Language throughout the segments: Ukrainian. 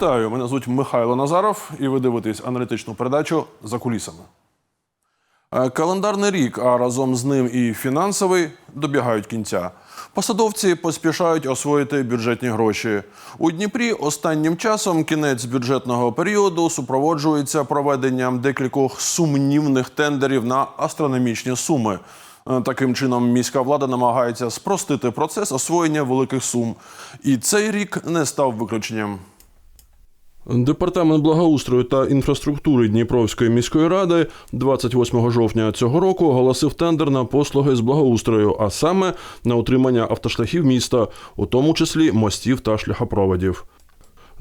Вітаю! Мене звуть Михайло Назаров, і ви дивитесь аналітичну передачу за кулісами. Е, Календарний рік, а разом з ним і фінансовий добігають кінця. Посадовці поспішають освоїти бюджетні гроші. У Дніпрі останнім часом кінець бюджетного періоду супроводжується проведенням декількох сумнівних тендерів на астрономічні суми. Е, Таким чином, міська влада намагається спростити процес освоєння великих сум. І цей рік не став виключенням. Департамент благоустрою та інфраструктури Дніпровської міської ради 28 жовтня цього року оголосив тендер на послуги з благоустрою, а саме на утримання автошляхів міста, у тому числі мостів та шляхопроводів.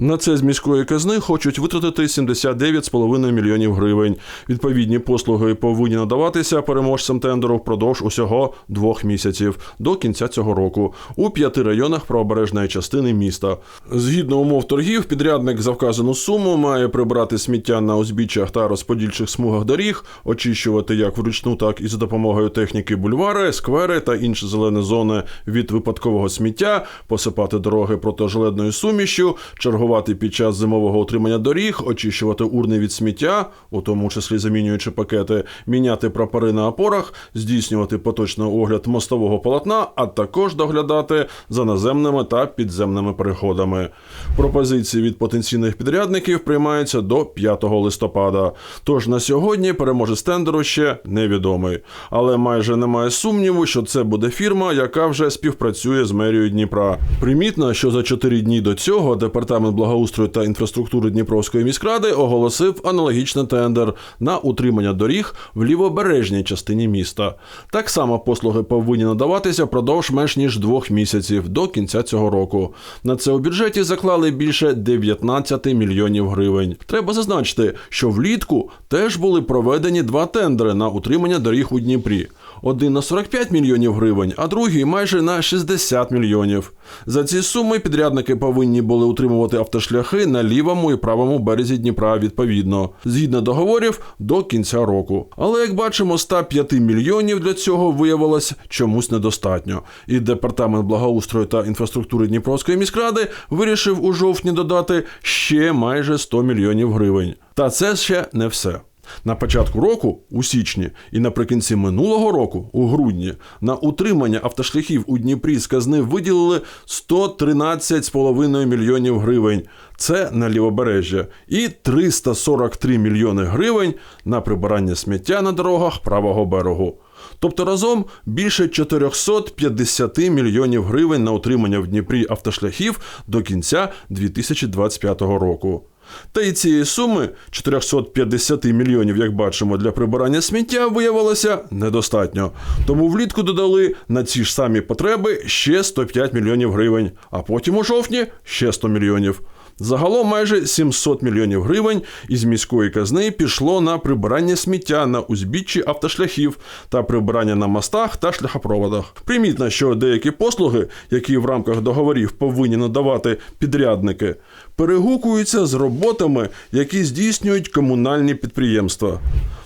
На це з міської казни хочуть витратити 79,5 мільйонів гривень. Відповідні послуги повинні надаватися переможцям тендеру впродовж усього двох місяців до кінця цього року у п'яти районах правобережної частини міста. Згідно умов торгів, підрядник за вказану суму має прибрати сміття на узбіччях та розподільчих смугах доріг, очищувати як вручну, так і за допомогою техніки бульвари, сквери та інші зелені зони від випадкового сміття, посипати дороги протижеледною сумішю, чергувати під час зимового утримання доріг, очищувати урни від сміття, у тому числі замінюючи пакети, міняти прапори на опорах, здійснювати поточний огляд мостового полотна, а також доглядати за наземними та підземними переходами. Пропозиції від потенційних підрядників приймаються до 5 листопада. Тож на сьогодні переможець тендеру ще невідомий. Але майже немає сумніву, що це буде фірма, яка вже співпрацює з мерією Дніпра. Примітно, що за 4 дні до цього департамент благоустрою та інфраструктури Дніпровської міськради оголосив аналогічний тендер на утримання доріг в лівобережній частині міста. Так само послуги повинні надаватися впродовж менш ніж двох місяців до кінця цього року. На це у бюджеті заклали більше 19 мільйонів гривень. Треба зазначити, що влітку теж були проведені два тендери на утримання доріг у Дніпрі. Один на 45 мільйонів гривень, а другий майже на 60 мільйонів. За ці суми підрядники повинні були утримувати автошляхи на лівому і правому березі Дніпра відповідно, згідно договорів до кінця року. Але як бачимо, 105 мільйонів для цього виявилось чомусь недостатньо. І департамент благоустрою та інфраструктури Дніпровської міськради вирішив у жовтні додати ще майже 100 мільйонів гривень. Та це ще не все. На початку року, у січні, і наприкінці минулого року, у грудні, на утримання автошляхів у Дніпрі з казни виділили 113,5 мільйонів гривень. Це на лівобережжя, і 343 мільйони гривень на прибирання сміття на дорогах правого берегу. Тобто разом більше 450 мільйонів гривень на утримання в Дніпрі автошляхів до кінця 2025 року. Та й цієї суми 450 мільйонів, як бачимо, для прибирання сміття виявилося недостатньо. Тому влітку додали на ці ж самі потреби ще 105 мільйонів гривень, а потім у жовтні ще 100 мільйонів. Загалом майже 700 мільйонів гривень із міської казни пішло на прибирання сміття на узбіччі автошляхів та прибирання на мостах та шляхопроводах. Примітно, що деякі послуги, які в рамках договорів повинні надавати підрядники, перегукуються з роботами, які здійснюють комунальні підприємства.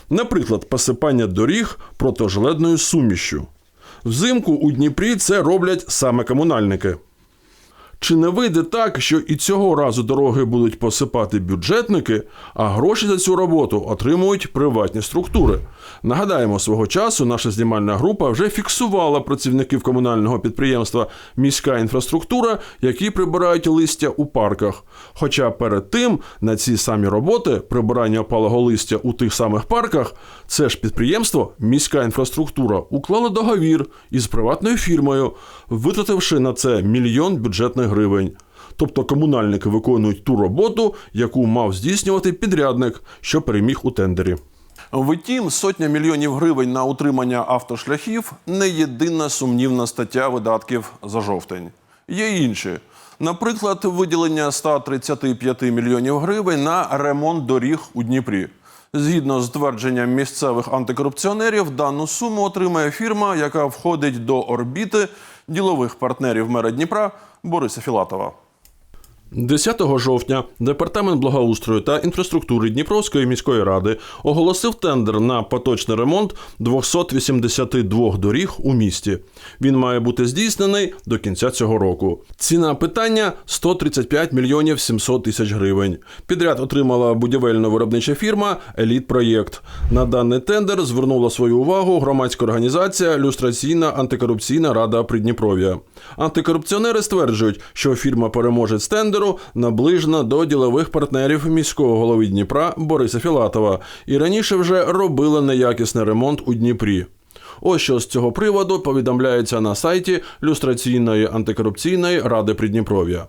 Наприклад, посипання доріг протижеледною сумішю. Взимку у Дніпрі це роблять саме комунальники. Чи не вийде так, що і цього разу дороги будуть посипати бюджетники, а гроші за цю роботу отримують приватні структури? Нагадаємо, свого часу наша знімальна група вже фіксувала працівників комунального підприємства Міська інфраструктура, які прибирають листя у парках. Хоча перед тим на ці самі роботи прибирання опалого листя у тих самих парках, це ж підприємство Міська інфраструктура уклало договір із приватною фірмою, витративши на це мільйон бюджетних гривень. Тобто комунальники виконують ту роботу, яку мав здійснювати підрядник, що переміг у тендері. Втім, сотня мільйонів гривень на утримання автошляхів не єдина сумнівна стаття видатків за жовтень. Є інші. Наприклад, виділення 135 мільйонів гривень на ремонт доріг у Дніпрі. Згідно з твердженням місцевих антикорупціонерів, дану суму отримає фірма, яка входить до орбіти ділових партнерів мера Дніпра Бориса Філатова. 10 жовтня департамент благоустрою та інфраструктури Дніпровської міської ради оголосив тендер на поточний ремонт 282 доріг у місті. Він має бути здійснений до кінця цього року. Ціна питання 135 мільйонів 700 тисяч гривень. Підряд отримала будівельно-виробнича фірма Еліт Проєкт. На даний тендер звернула свою увагу громадська організація Люстраційна антикорупційна рада Придніпров'я. Антикорупціонери стверджують, що фірма переможець тендеру наближена до ділових партнерів міського голови Дніпра Бориса Філатова і раніше вже робила неякісний ремонт у Дніпрі. Ось що з цього приводу повідомляється на сайті люстраційної антикорупційної ради Придніпров'я.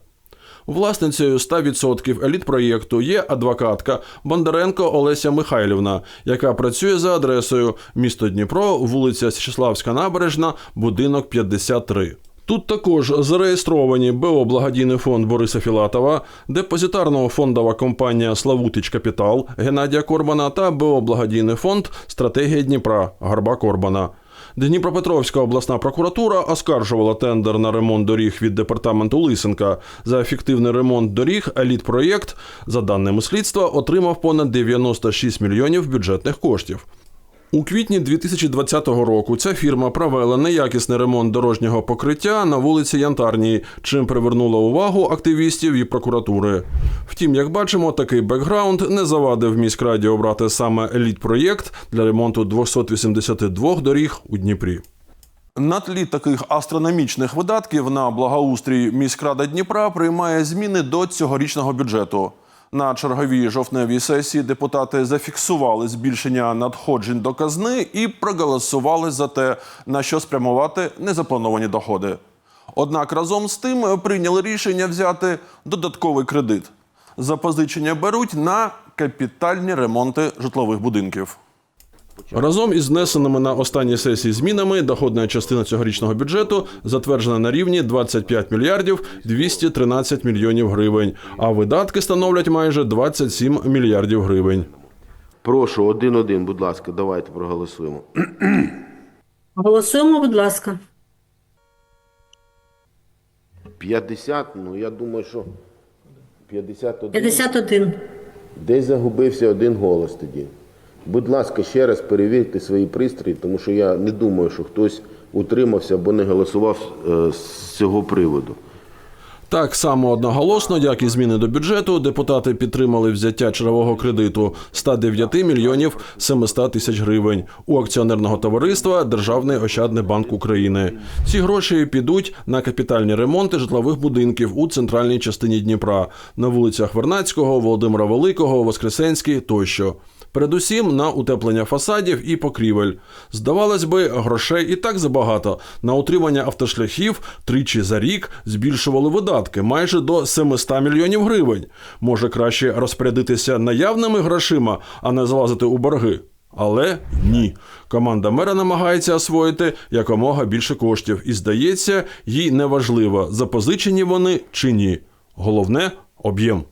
Власницею 100% еліт проєкту є адвокатка Бондаренко Олеся Михайлівна, яка працює за адресою місто Дніпро, вулиця Січеславська набережна, будинок 53. Тут також зареєстровані БО Благодійний фонд Бориса Філатова, депозитарно-фондова компанія Славутич Капітал Геннадія Корбана та БО Благодійний фонд Стратегія Дніпра Гарба Корбана. Дніпропетровська обласна прокуратура оскаржувала тендер на ремонт доріг від департаменту Лисенка. За ефективний ремонт доріг еліт-проєкт, за даними слідства, отримав понад 96 мільйонів бюджетних коштів. У квітні 2020 року ця фірма провела неякісний ремонт дорожнього покриття на вулиці Янтарній, чим привернула увагу активістів і прокуратури. Втім, як бачимо, такий бекграунд не завадив міськраді обрати саме еліт-проєкт для ремонту 282 доріг у Дніпрі. На тлі таких астрономічних видатків на благоустрій міськрада Дніпра приймає зміни до цьогорічного бюджету. На черговій жовтневій сесії депутати зафіксували збільшення надходжень до казни і проголосували за те, на що спрямувати незаплановані доходи. Однак разом з тим прийняли рішення взяти додатковий кредит. Запозичення беруть на капітальні ремонти житлових будинків. Разом із внесеними на останній сесії змінами доходна частина цьогорічного бюджету затверджена на рівні 25 мільярдів 213 мільйонів гривень, а видатки становлять майже 27 мільярдів гривень. Прошу, один-один, будь ласка, давайте проголосуємо. Голосуємо, будь ласка. 50, ну я думаю, що 51. 51. Десь загубився один голос тоді. Будь ласка, ще раз перевірте свої пристрої, тому що я не думаю, що хтось утримався або не голосував е, з цього приводу. Так само одноголосно, як і зміни до бюджету, депутати підтримали взяття чергового кредиту 109 мільйонів 700 тисяч гривень у акціонерного товариства Державний ощадний банк України. Ці гроші підуть на капітальні ремонти житлових будинків у центральній частині Дніпра на вулицях Вернацького, Володимира Великого, Воскресенський тощо. Передусім на утеплення фасадів і покрівель. Здавалось би, грошей і так забагато. На утримання автошляхів тричі за рік збільшували видатки майже до 700 мільйонів гривень. Може краще розпорядитися наявними грошима, а не залазити у борги. Але ні. Команда мера намагається освоїти якомога більше коштів, і здається, їй неважливо, запозичені вони чи ні. Головне об'єм.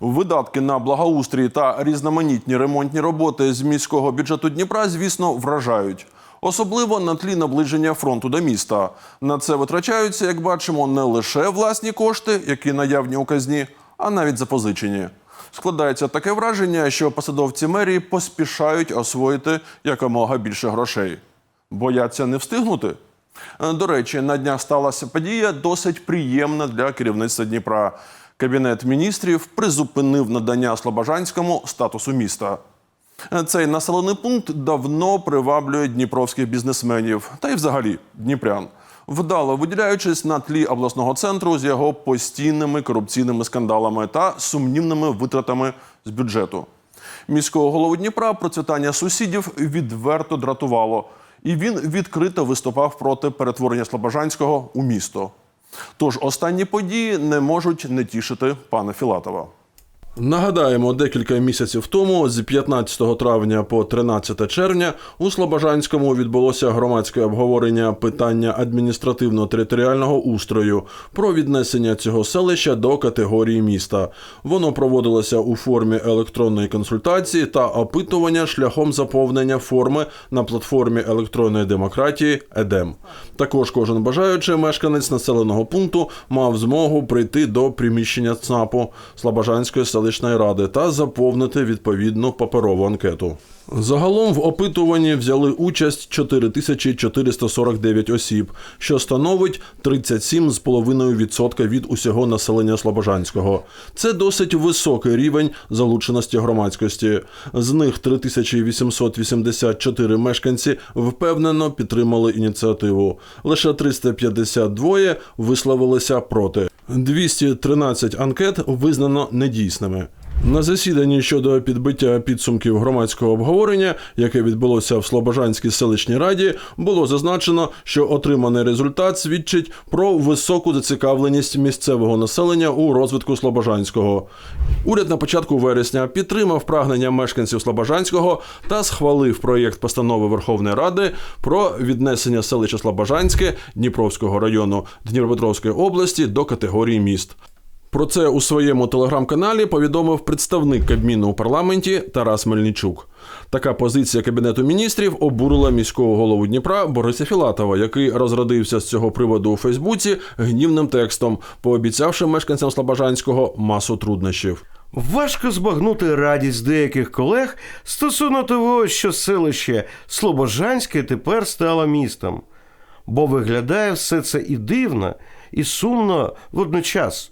Видатки на благоустрій та різноманітні ремонтні роботи з міського бюджету Дніпра, звісно, вражають. Особливо на тлі наближення фронту до міста. На це витрачаються, як бачимо, не лише власні кошти, які наявні у казні, а навіть запозичені. Складається таке враження, що посадовці мерії поспішають освоїти якомога більше грошей. Бояться не встигнути. До речі, на днях сталася подія досить приємна для керівництва Дніпра. Кабінет міністрів призупинив надання Слобожанському статусу міста. Цей населений пункт давно приваблює дніпровських бізнесменів та й взагалі дніпрян, вдало виділяючись на тлі обласного центру з його постійними корупційними скандалами та сумнівними витратами з бюджету. Міського голову Дніпра процвітання сусідів відверто дратувало, і він відкрито виступав проти перетворення Слобожанського у місто. Тож останні події не можуть не тішити пана Філатова. Нагадаємо, декілька місяців тому, з 15 травня по 13 червня, у Слобожанському відбулося громадське обговорення питання адміністративно-територіального устрою про віднесення цього селища до категорії міста. Воно проводилося у формі електронної консультації та опитування шляхом заповнення форми на платформі електронної демократії ЕДЕМ. Також кожен бажаючий мешканець населеного пункту мав змогу прийти до приміщення ЦНАПу Слобожанської селищної ради та заповнити відповідну паперову анкету. Загалом в опитуванні взяли участь 4449 осіб, що становить 37,5% від усього населення Слобожанського. Це досить високий рівень залученості громадськості. З них 3884 мешканці впевнено підтримали ініціативу. Лише 352 висловилися проти. 213 анкет визнано недійсними. На засіданні щодо підбиття підсумків громадського обговорення, яке відбулося в Слобожанській селищній раді, було зазначено, що отриманий результат свідчить про високу зацікавленість місцевого населення у розвитку Слобожанського. Уряд на початку вересня підтримав прагнення мешканців Слобожанського та схвалив проєкт постанови Верховної Ради про віднесення селища Слобожанське Дніпровського району Дніпропетровської області до категорії міст. Про це у своєму телеграм-каналі повідомив представник Кабміну у парламенті Тарас Мельничук. Така позиція Кабінету міністрів обурила міського голову Дніпра Бориса Філатова, який розродився з цього приводу у Фейсбуці гнівним текстом, пообіцявши мешканцям Слобожанського масу труднощів. Важко збагнути радість деяких колег стосовно того, що селище Слобожанське тепер стало містом, бо виглядає все це і дивно, і сумно водночас.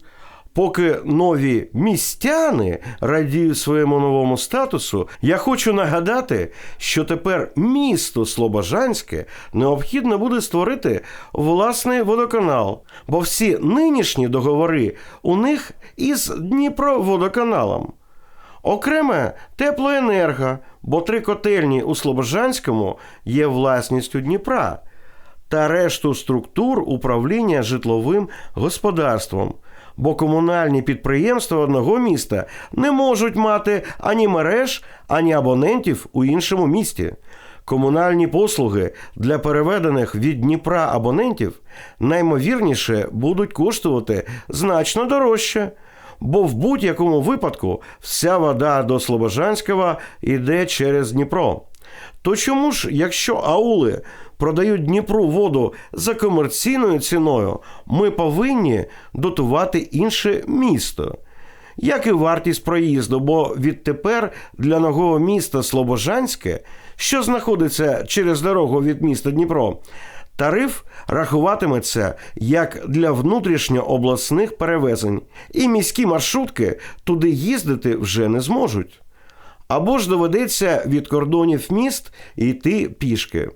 Поки нові містяни радіють своєму новому статусу, я хочу нагадати, що тепер місто Слобожанське необхідно буде створити власний водоканал, бо всі нинішні договори у них із Дніпроводоканалом. Окреме теплоенерго, бо три котельні у Слобожанському є власністю Дніпра та решту структур управління житловим господарством. Бо комунальні підприємства одного міста не можуть мати ані мереж, ані абонентів у іншому місті. Комунальні послуги для переведених від Дніпра абонентів наймовірніше будуть коштувати значно дорожче, бо в будь-якому випадку вся вода до Слобожанського йде через Дніпро. То чому ж, якщо аули продають Дніпру воду за комерційною ціною, ми повинні дотувати інше місто? Як і вартість проїзду, бо відтепер для нового міста Слобожанське, що знаходиться через дорогу від міста Дніпро, тариф рахуватиметься як для внутрішньообласних перевезень, і міські маршрутки туди їздити вже не зможуть. Або ж доведеться від кордонів міст йти пішки.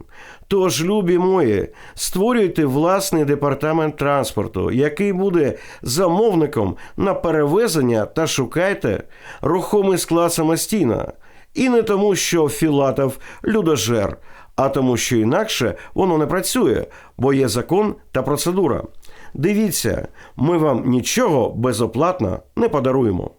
Тож, любі мої, створюйте власний департамент транспорту, який буде замовником на перевезення та шукайте рухомий склад самостійно. І не тому, що Філатов людожер, а тому, що інакше воно не працює, бо є закон та процедура. Дивіться, ми вам нічого безоплатно не подаруємо.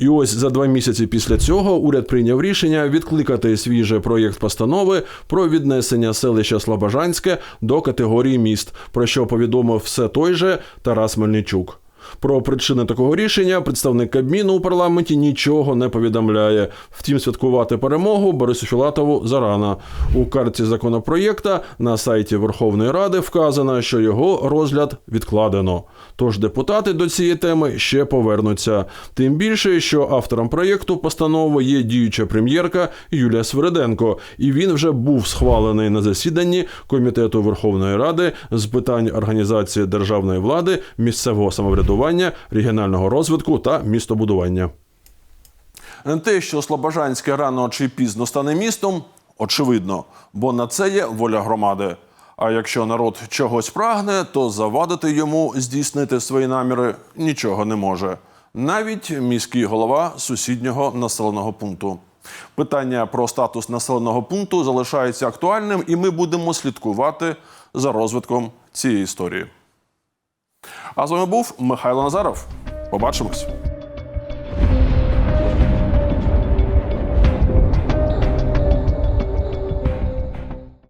І ось за два місяці після цього уряд прийняв рішення відкликати свіже проєкт постанови про віднесення селища Слобожанське до категорії міст, про що повідомив все той же Тарас Мельничук. Про причини такого рішення представник Кабміну у парламенті нічого не повідомляє. Втім, святкувати перемогу Борису Філатову зарано. У карті законопроєкта на сайті Верховної Ради вказано, що його розгляд відкладено. Тож депутати до цієї теми ще повернуться. Тим більше, що автором проєкту постанови є діюча прем'єрка Юлія Свириденко, і він вже був схвалений на засіданні Комітету Верховної Ради з питань організації державної влади, місцевого самоврядування, регіонального розвитку та містобудування. Те, що Слобожанське рано чи пізно стане містом, очевидно, бо на це є воля громади. А якщо народ чогось прагне, то завадити йому здійснити свої наміри нічого не може. Навіть міський голова сусіднього населеного пункту. Питання про статус населеного пункту залишається актуальним, і ми будемо слідкувати за розвитком цієї історії. А з вами був Михайло Назаров. Побачимось.